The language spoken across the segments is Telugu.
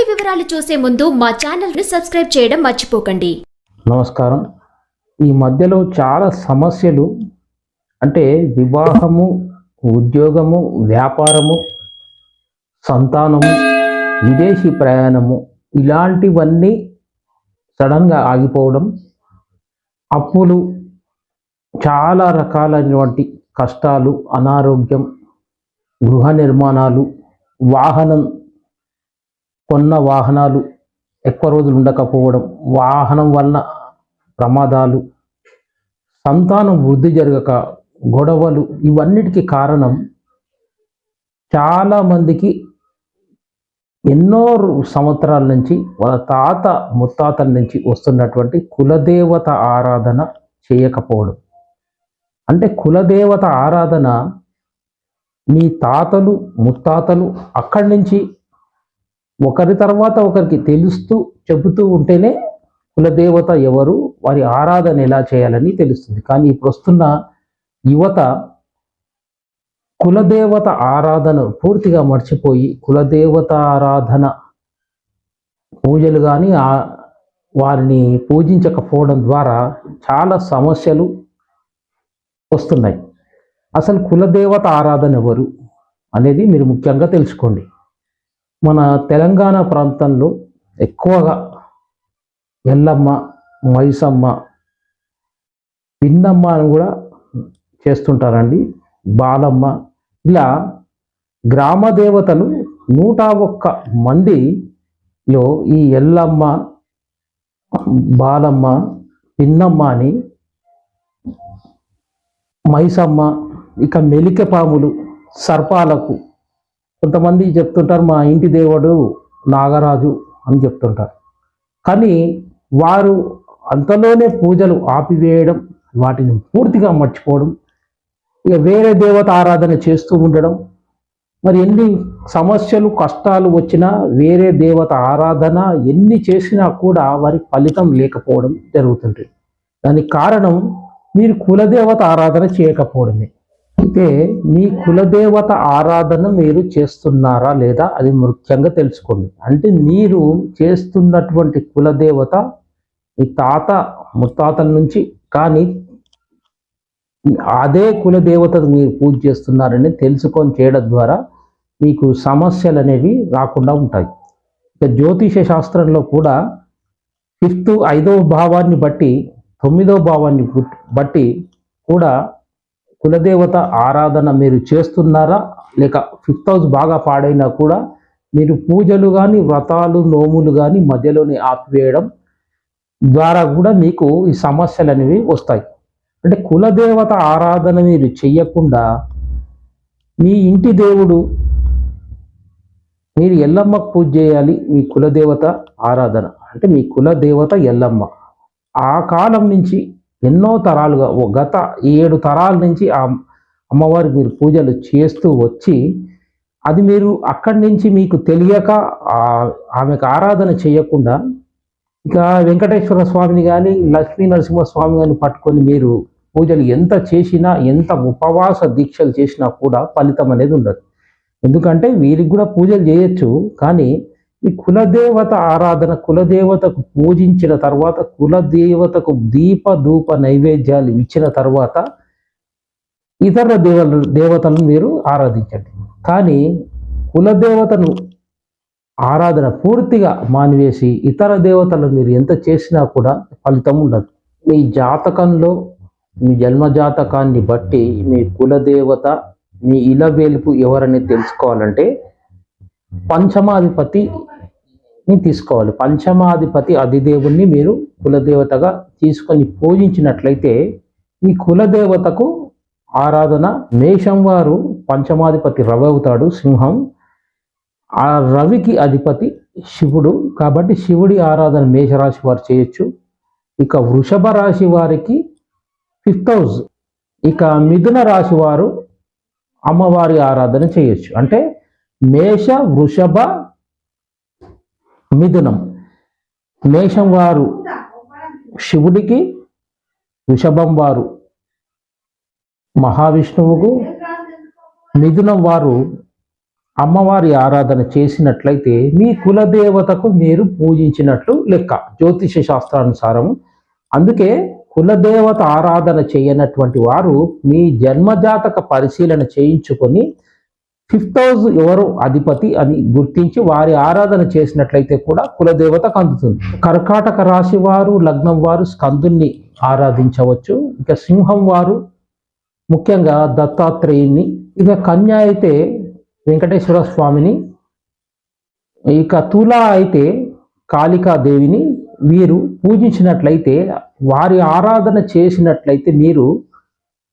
పూర్తి వివరాలు చూసే ముందు మా ఛానల్ని సబ్స్క్రైబ్ చేయడం మర్చిపోకండి. నమస్కారం. ఈ మధ్యలో చాలా సమస్యలు అంటే వివాహము ఉద్యోగము వ్యాపారము సంతానము విదేశీ ప్రయాణము ఇలాంటివన్నీ సడన్గా ఆగిపోవడం అప్పులు చాలా రకాలైనటువంటి కష్టాలు అనారోగ్యం గృహ నిర్మాణాలు వాహనం కొన్న వాహనాలు ఎక్కువ రోజులు ఉండకపోవడం వాహనం వలన ప్రమాదాలు సంతానం వృద్ధి జరగక గొడవలు ఇవన్నిటికీ కారణం చాలా మందికి ఎన్నో సంవత్సరాల నుంచి వాళ్ళ తాత ముత్తాతల నుంచి వస్తున్నటువంటి కులదేవత ఆరాధన చేయకపోవడం. అంటే కులదేవత ఆరాధన మీ తాతలు ముత్తాతలు అక్కడి నుంచి ఒకరి తర్వాత ఒకరికి తెలుస్తూ చెబుతూ ఉంటేనే కులదేవత ఎవరు వారి ఆరాధన ఎలా చేయాలని తెలుస్తుంది. కానీ ఇప్పుడు వస్తున్న యువత కులదేవత ఆరాధన పూర్తిగా మర్చిపోయి కులదేవత ఆరాధన పూజలు కానీ వారిని పూజించకపోవడం ద్వారా చాలా సమస్యలు వస్తున్నాయి. అసలు కులదేవత ఆరాధన ఎవరు అనేది మీరు ముఖ్యంగా తెలుసుకోండి. మన తెలంగాణ ప్రాంతంలో ఎక్కువగా ఎల్లమ్మ మైసమ్మ పిన్నమ్మ అని కూడా చేస్తుంటారండి. బాలమ్మ. ఇలా గ్రామ దేవతలు నూట ఒక్క మందిలో ఈ ఎల్లమ్మ బాలమ్మ పిన్నమ్మ అని మైసమ్మ ఇక మెలిక పాములు సర్పాలకు కొంతమంది చెప్తుంటారు మా ఇంటి దేవుడు నాగరాజు అని చెప్తుంటారు. కానీ వారు అంతలోనే పూజలు ఆపివేయడం వాటిని పూర్తిగా మర్చిపోవడం ఇక వేరే దేవత ఆరాధన చేస్తూ ఉండడం మరి ఎన్ని సమస్యలు కష్టాలు వచ్చినా వేరే దేవత ఆరాధన ఎన్ని చేసినా కూడా వారి ఫలితం లేకపోవడం జరుగుతుంది దానికి కారణం మీరు కులదేవత ఆరాధన చేయకపోవడమే. అయితే మీ కులదేవత ఆరాధన మీరు చేస్తున్నారా లేదా అది ముఖ్యంగా తెలుసుకోండి. అంటే మీరు చేస్తున్నటువంటి కులదేవత మీ తాత ముత్తాతల నుంచి కానీ అదే కులదేవతను మీరు పూజ చేస్తున్నారని తెలుసుకొని చేయడం ద్వారా మీకు సమస్యలు అనేవి రాకుండా ఉంటాయి. ఇక జ్యోతిష శాస్త్రంలో కూడా ఫిఫ్త్ ఐదవ భావాన్ని బట్టి తొమ్మిదవ భావాన్ని బట్టి కూడా కులదేవత ఆరాధన మీరు చేస్తున్నారా? లేక ఫిఫ్త్ హౌస్ బాగా పాడైనా కూడా మీరు పూజలు కానీ వ్రతాలు నోములు కానీ మధ్యలోనే ఆపివేయడం ద్వారా కూడా మీకు ఈ సమస్యలు అనేవి వస్తాయి. అంటే కులదేవత ఆరాధన మీరు చెయ్యకుండా మీ ఇంటి దేవుడు మీరు ఎల్లమ్మకు పూజ చేయాలి మీ కులదేవత ఆరాధన. అంటే మీ కులదేవత ఎల్లమ్మ. ఆ కాలం నుంచి ఎన్నో తరాలుగా ఓ గత ఏడు తరాల నుంచి ఆ అమ్మవారికి మీరు పూజలు చేస్తూ వచ్చి అది మీరు అక్కడి నుంచి మీకు తెలియక ఆమెకు ఆరాధన చేయకుండా ఇక వెంకటేశ్వర స్వామిని కానీ లక్ష్మీ నరసింహస్వామి కానీ పట్టుకొని మీరు పూజలు ఎంత చేసినా ఎంత ఉపవాస దీక్షలు చేసినా కూడా ఫలితం అనేది ఉండదు. ఎందుకంటే వీరికి కూడా పూజలు చేయొచ్చు కానీ ఈ కులదేవత ఆరాధన కులదేవతకు పూజించిన తర్వాత కులదేవతకు దీప ధూప నైవేద్యాలు ఇచ్చిన తర్వాత ఇతర దేవ దేవతలను మీరు ఆరాధించండి. కానీ కులదేవతను ఆరాధన పూర్తిగా మానివేసి ఇతర దేవతలను మీరు ఎంత చేసినా కూడా ఫలితం ఉండదు. మీ జాతకంలో మీ జన్మ జాతకాన్ని బట్టి మీ కులదేవత మీ ఇల వేలుపు ఎవరని తెలుసుకోవాలంటే పంచమాధిపతిని తీసుకోవాలి. పంచమాధిపతి అధిదేవుణ్ణి మీరు కులదేవతగా తీసుకొని పూజించినట్లయితే ఈ కులదేవతకు ఆరాధన మేషం వారు పంచమాధిపతి రవి అవుతాడు సింహం. ఆ రవికి అధిపతి శివుడు. కాబట్టి శివుడి ఆరాధన మేషరాశి వారు చేయొచ్చు. ఇక వృషభ రాశి వారికి ఫిఫ్త్ హౌస్. ఇక మిథున రాశి వారు అమ్మవారి ఆరాధన చేయొచ్చు. అంటే మేష వృషభ మిథునం. మేషం వారు శివుడికి వృషభం వారు మహావిష్ణువుకు మిథునం వారు అమ్మవారి ఆరాధన చేసినట్లయితే మీ కులదేవతకు మీరు పూజించినట్లు లెక్క. జ్యోతిష శాస్త్రానుసారం. అందుకే కులదేవత ఆరాధన చేయనటువంటి వారు మీ జన్మజాతక పరిశీలన చేయించుకొని ఫిఫ్త్ హౌస్ ఎవరు? అధిపతి అని గుర్తించి వారి ఆరాధన చేసినట్లయితే కూడా కులదేవతకు అందుతుంది కర్కాటక రాశి వారు లగ్నం వారు స్కందుని ఆరాధించవచ్చు. ఇక సింహం వారు ముఖ్యంగా దత్తాత్రేయుని ఇక కన్య అయితే వెంకటేశ్వర స్వామిని. ఇక తుల అయితే కాళికాదేవిని. వీరు పూజించినట్లయితే వారి ఆరాధన చేసినట్లయితే మీరు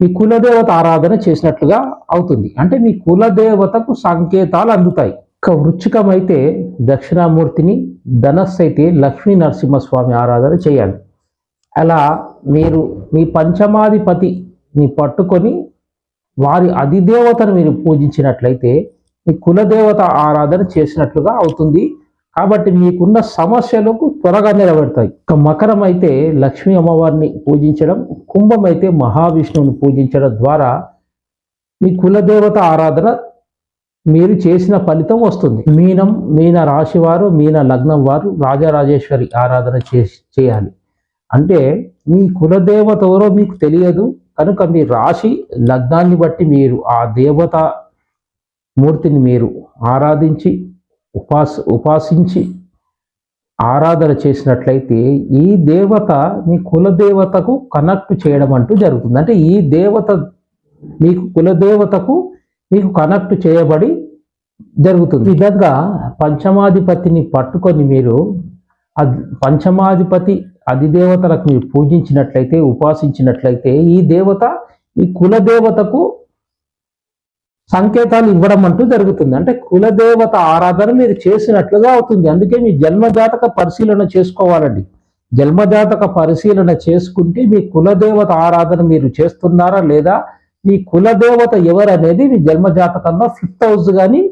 మీ కులదేవత ఆరాధన చేసినట్లుగా అవుతుంది. అంటే మీ కులదేవతకు సంకేతాలు అందుతాయి. ఇక వృచ్చికం అయితే దక్షిణామూర్తిని ధనస్సు అయితే లక్ష్మీ నరసింహస్వామి ఆరాధన చేయాలి. అలా మీరు మీ పంచమాధిపతిని పట్టుకొని వారి అధిదేవతను మీరు పూజించినట్లయితే మీ కులదేవత ఆరాధన చేసినట్లుగా అవుతుంది. కాబట్టి మీకున్న సమస్యలకు త్వరగా నిలబెడతాయి. ఇక మకరం అయితే లక్ష్మీ అమ్మవారిని పూజించడం కుంభం అయితే మహావిష్ణువుని పూజించడం ద్వారా మీ కులదేవత ఆరాధన మీరు చేసిన ఫలితం వస్తుంది. మీనం మీన రాశి వారు మీన లగ్నం వారు రాజరాజేశ్వరి ఆరాధన చేసి చేయాలి. అంటే మీ కులదేవత ఎవరో మీకు తెలియదు. కనుక మీ రాశి లగ్నాన్ని బట్టి మీరు ఆ దేవత మూర్తిని మీరు ఆరాధించి ఉపాస ఉపాసించి ఆరాధన చేసినట్లయితే ఈ దేవత మీ కులదేవతకు కనెక్ట్ చేయడం అంటూ జరుగుతుంది. అంటే ఈ దేవత మీకు కులదేవతకు మీకు కనెక్ట్ చేయబడి జరుగుతుంది. విధంగా పంచమాధిపతిని పట్టుకొని మీరు అది పంచమాధిపతి అధిదేవతలకు మీరు పూజించినట్లయితే ఉపాసించినట్లయితే ఈ దేవత మీ కులదేవతకు సంకేతాలు ఇవ్వడం అంటూ జరుగుతుంది. అంటే కులదేవత ఆరాధన మీరు చేసినట్లుగా అవుతుంది. అందుకే మీ జన్మజాతక పరిశీలన చేసుకోవాలండి. జన్మజాతక పరిశీలన చేసుకుంటే మీ కులదేవత ఆరాధన మీరు చేస్తున్నారా లేదా? మీ కులదేవత ఎవరు అనేది మీ జన్మజాతకంలో ఫిఫ్త్ హౌస్ కానీ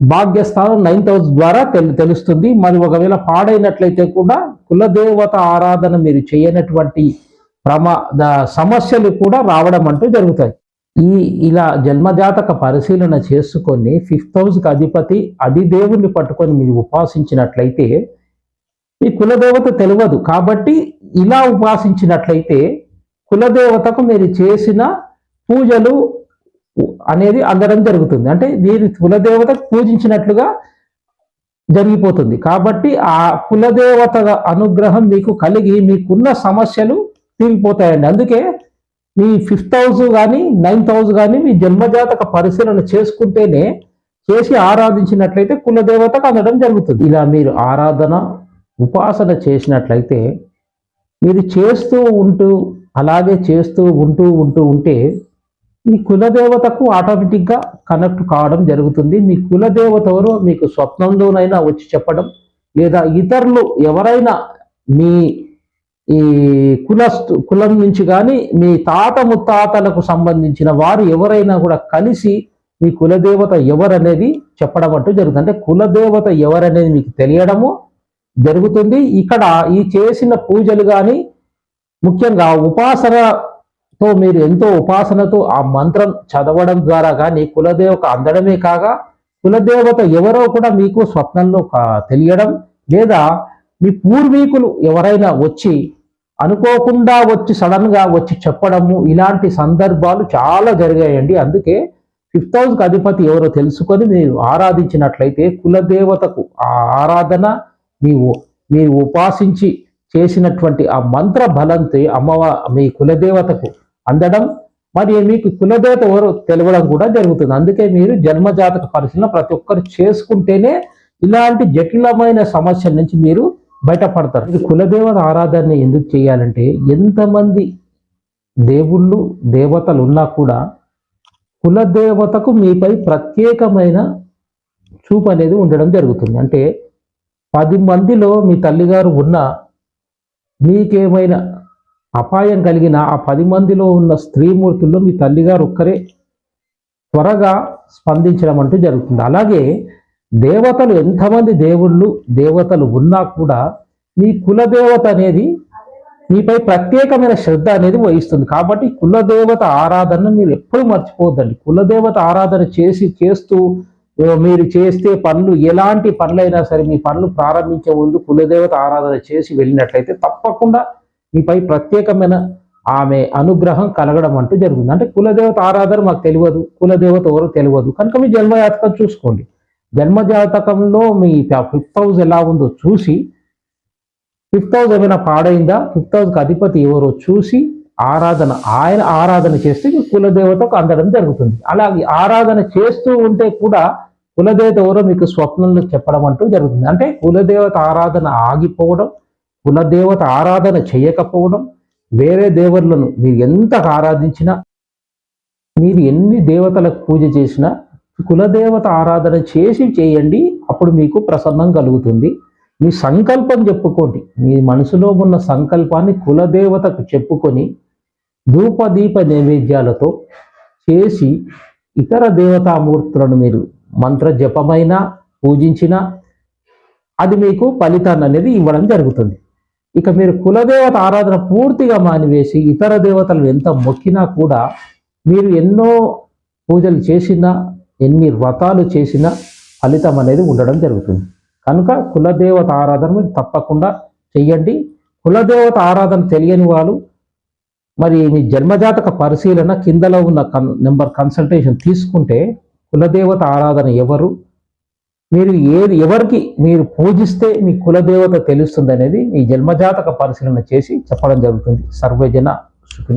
భాగ్యస్థానం నైన్త్ హౌస్ ద్వారా తెలు తెలుస్తుంది. మరి ఒకవేళ పాడైనట్లయితే కూడా కులదేవత ఆరాధన మీరు చేయనటువంటి ప్రమా సమస్యలు కూడా రావడం అంటూ జరుగుతాయి. ఈ ఇలా జన్మజాతక పరిశీలన చేసుకొని ఫిఫ్త్ హౌస్కి అధిపతి అది దేవుణ్ణి పట్టుకొని మీరు ఉపాసించినట్లయితే ఈ కులదేవత తెలియదు. కాబట్టి ఇలా ఉపాసించినట్లయితే కులదేవతకు మీరు చేసిన పూజలు అనేది అందడం జరుగుతుంది. అంటే మీరు కులదేవతకు పూజించినట్లుగా జరిగిపోతుంది. కాబట్టి ఆ కులదేవత అనుగ్రహం మీకు కలిగి మీకున్న సమస్యలు తీరిపోతాయండి. అందుకే మీ ఫిఫ్త్ హౌస్ కానీ నైన్త్ హౌస్ కానీ మీ జన్మజాతక పరిశీలన చేసుకుంటేనే చేసి ఆరాధించినట్లయితే కులదేవతకు అందడం జరుగుతుంది. ఇలా మీరు ఆరాధన ఉపాసన చేసినట్లయితే మీరు చేస్తూ ఉంటూ అలాగే చేస్తూ ఉంటూ ఉంటూ ఉంటే మీ కులదేవతకు ఆటోమేటిక్గా కనెక్ట్ కావడం జరుగుతుంది. మీ కులదేవతవరు మీకు స్వప్నంలోనైనా వచ్చి చెప్పడం లేదా ఇతరులు ఎవరైనా మీ ఈ కులస్తు కులం నుంచి కానీ మీ తాత ముత్తాతలకు సంబంధించిన వారు ఎవరైనా కూడా కలిసి మీ కులదేవత ఎవరనేది చెప్పడం అంటూ జరుగుతుంది. అంటే కులదేవత ఎవరనేది మీకు తెలియడము జరుగుతుంది. ఇక్కడ ఈ చేసిన పూజలు కానీ ముఖ్యంగా ఉపాసనతో మీరు ఎంతో ఉపాసనతో ఆ మంత్రం చదవడం ద్వారా కానీ కులదేవత అందడమే కాగా కులదేవత ఎవరో కూడా మీకు స్వప్నంలో తెలియడం లేదా మీ పూర్వీకులు ఎవరైనా వచ్చి అనుకోకుండా వచ్చి సడన్గా వచ్చి చెప్పడము ఇలాంటి సందర్భాలు చాలా జరిగాయండి. అందుకే ఫిఫ్త్ హౌస్ అధిపతి ఎవరో తెలుసుకొని మీరు ఆరాధించినట్లయితే కులదేవతకు ఆ ఆరాధన నీవు మీరు ఉపాసించి చేసినటువంటి ఆ మంత్ర బలంతో అమ్మవ మీ కులదేవతకు అందడం. మరి మీకు కులదేవత ఎవరో తెలవడం కూడా జరుగుతుంది. అందుకే మీరు జన్మజాతక పరిశీలన ప్రతి ఒక్కరు చేసుకుంటేనే ఇలాంటి జటిలమైన సమస్యల నుంచి మీరు బయటపడతారు. ఇది కులదేవత ఆరాధన ఎందుకు చేయాలంటే ఎంతమంది దేవుళ్ళు దేవతలు ఉన్నా కూడా కులదేవతకు మీపై ప్రత్యేకమైన చూపు అనేది ఉండడం జరుగుతుంది. అంటే పది మందిలో మీ తల్లిగారు ఉన్న మీకేమైనా అపాయం కలిగిన ఆ పది మందిలో ఉన్న స్త్రీమూర్తుల్లో మీ తల్లిగారు ఒక్కరే త్వరగా స్పందించడం అంటూ జరుగుతుంది. అలాగే దేవతలు ఎంతమంది దేవుళ్ళు దేవతలు ఉన్నా కూడా మీ కులదేవత అనేది మీపై ప్రత్యేకమైన శ్రద్ధ అనేది వహిస్తుంది. కాబట్టి కులదేవత ఆరాధనను మీరు ఎప్పుడు మర్చిపోద్దండి కులదేవత ఆరాధన చేసి చేస్తూ మీరు చేస్తే పనులు ఎలాంటి పనులైనా సరే మీ పనులు ప్రారంభించే ముందు కులదేవత ఆరాధన చేసి వెళ్ళినట్లయితే తప్పకుండా మీపై ప్రత్యేకమైన ఆమె అనుగ్రహం కలగడం అంటూ జరుగుతుంది. అంటే కులదేవత ఆరాధన మాకు తెలియదు కులదేవత ఎవరు తెలియదు. కనుక మీ జన్మజాతకం చూసుకోండి. జన్మజాతకంలో మీ ఫిఫ్త్ హౌస్ ఎలా ఉందో చూసి ఫిఫ్త్ హౌస్ ఏమైనా పాడైందా? ఫిఫ్త్ హౌస్కి అధిపతి ఎవరో చూసి ఆరాధన ఆయన ఆరాధన చేస్తే మీ కులదేవతకు అందడం జరుగుతుంది. అలాగే ఆరాధన చేస్తూ ఉంటే కూడా కులదేవత ఎవరో మీకు స్వప్నంలో చెప్పడం అంటూ జరుగుతుంది. అంటే కులదేవత ఆరాధన ఆగిపోవడం కులదేవత ఆరాధన చేయకపోవడం వేరే దేవుళ్ళను మీరు ఎంత ఆరాధించినా మీరు ఎన్ని దేవతలకు పూజ చేసినా కులదేవత ఆరాధన చేసి చేయండి అప్పుడు మీకు ప్రసన్నం కలుగుతుంది. మీ సంకల్పం చెప్పుకోండి. మీ మనసులో ఉన్న సంకల్పాన్ని కులదేవతకు చెప్పుకొని ధూపదీప నైవేద్యాలతో చేసి ఇతర దేవతామూర్తులను మీరు మంత్ర జపమైన పూజించిన అది మీకు ఫలితాన్ని అనేది ఇవ్వడం జరుగుతుంది. ఇక మీరు కులదేవత ఆరాధన పూర్తిగా మానివేసి ఇతర దేవతలను ఎంత మొక్కినా కూడా మీరు ఎన్నో పూజలు చేసినా ఎన్ని వ్రతాలు చేసినా ఫలితం అనేది ఉండడం జరుగుతుంది. కనుక కులదేవత ఆరాధన మీరు తప్పకుండా చెయ్యండి. కులదేవత ఆరాధన తెలియని వాళ్ళు మరి మీ జన్మజాతక పరిశీలన కిందలో ఉన్న కన్ నెంబర్ కన్సల్టేషన్ తీసుకుంటే కులదేవత ఆరాధన ఎవరు? మీరు ఏది ఎవరికి మీరు పూజిస్తే మీ కులదేవత తెలుస్తుంది అనేది మీ జన్మజాతక పరిశీలన చేసి చెప్పడం జరుగుతుంది. సర్వజన సుఖిన